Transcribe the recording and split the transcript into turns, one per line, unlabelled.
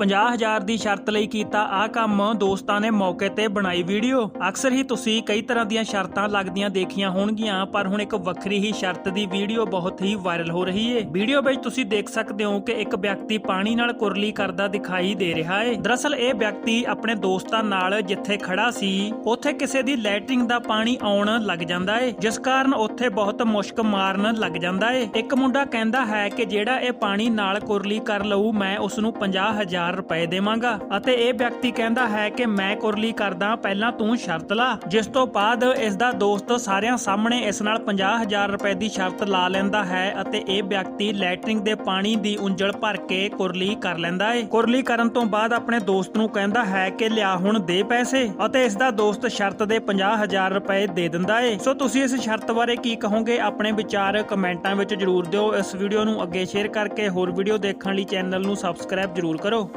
50000 ਦੀ ਸ਼ਰਤ ਲਈ ਕੀਤਾ ਆ ਕੰਮ, ਦੋਸਤਾਂ ਨੇ ਮੌਕੇ ਤੇ ਬਣਾਈ ਵੀਡੀਓ। ਅਕਸਰ ਹੀ ਤੁਸੀਂ ਕਈ ਤਰ੍ਹਾਂ ਦੀਆਂ ਸ਼ਰਤਾਂ ਲੱਗਦੀਆਂ ਦੇਖੀਆਂ ਹੋਣਗੀਆਂ, ਪਰ ਹੁਣ ਇੱਕ ਵੱਖਰੀ ਹੀ ਸ਼ਰਤ ਦੀ ਵੀਡੀਓ ਬਹੁਤ ਹੀ ਵਾਇਰਲ ਹੋ ਰਹੀ ਹੈ ਵੀਡੀਓ ਵਿੱਚ ਤੁਸੀਂ ਦੇਖ ਸਕਦੇ ਹੋ ਕਿ ਇੱਕ ਵਿਅਕਤੀ ਪਾਣੀ ਨਾਲ ਕੁਰਲੀ ਕਰਦਾ ਦਿਖਾਈ ਦੇ ਰਿਹਾ ਹੈ ਦਰਅਸਲ ਇਹ ਵਿਅਕਤੀ ਆਪਣੇ ਦੋਸਤਾਂ ਨਾਲ ਜਿੱਥੇ ਖੜਾ ਸੀ, ਉੱਥੇ ਕਿਸੇ ਦੀ ਲੈਟਰਿੰਗ ਦਾ ਪਾਣੀ ਆਉਣ ਲੱਗ ਜਾਂਦਾ ਏ, ਜਿਸ ਕਾਰਨ ਉੱਥੇ ਬਹੁਤ ਮੁਸ਼ਕ ਮਾਰਨ ਲੱਗ ਜਾਂਦਾ ਏ। ਇੱਕ ਮੁੰਡਾ ਕਹਿੰਦਾ ਹੈ ਕਿ ਜਿਹੜਾ ਇਹ ਪਾਣੀ ਨਾਲ ਕੁਰਲੀ ਕਰ ਲਊ, ਮੈਂ ਉਸ ਨੂੰ 50000 ਰੁਪਏ ਦੇਵਾਂਗਾ। ਅਤੇ ਇਹ ਵਿਅਕਤੀ ਕਹਿੰਦਾ ਹੈ ਕਿ ਮੈਂ ਕੁਰਲੀ ਕਰਦਾ, ਪਹਿਲਾਂ ਤੂੰ ਸ਼ਰਤ ਲਾ। ਜਿਸ ਤੋਂ ਬਾਅਦ ਇਸ ਦਾ ਦੋਸਤ ਸਾਰਿਆਂ ਸਾਹਮਣੇ ਇਸ ਨਾਲ 50000 ਰੁਪਏ ਦੀ ਸ਼ਰਤ ਲਾ ਲੈਂਦਾ ਹੈ ਅਤੇ ਇਹ ਵਿਅਕਤੀ ਲੈਟਰਿੰਗ ਦੇ ਪਾਣੀ ਦੀ ਉਂਜਲ ਭਰ ਕੇ ਕੁਰਲੀ ਕਰ ਲੈਂਦਾ ਏ। ਕੁਰਲੀ ਕਰਨ ਤੋਂ ਬਾਅਦ ਆਪਣੇ ਦੋਸਤ ਨੂੰ ਕਹਿੰਦਾ ਹੈ ਕਿ ਲਿਆ ਹੁਣ ਦੇ ਪੈਸੇ ਅਤੇ ਇਸ ਦਾ ਦੋਸਤ ਸ਼ਰਤ ਦੇ 50000 ਰੁਪਏ ਦੇ ਦਿੰਦਾ ਏ। ਸੋ ਤੁਸੀਂ ਇਸ ਸ਼ਰਤ ਬਾਰੇ ਕੀ ਕਹੋਗੇ? ਆਪਣੇ ਵਿਚਾਰ ਕਮੈਂਟਾਂ ਵਿੱਚ ਜਰੂਰ ਦਿਓ। ਇਸ ਵੀਡੀਓ ਨੂੰ ਅੱਗੇ ਸ਼ੇਅਰ ਕਰਕੇ ਹੋਰ ਵੀਡੀਓ ਦੇਖਣ ਲਈ ਚੈਨਲ ਨੂੰ ਸਬਸਕ੍ਰਾਈਬ ਜਰੂਰ ਕਰੋ।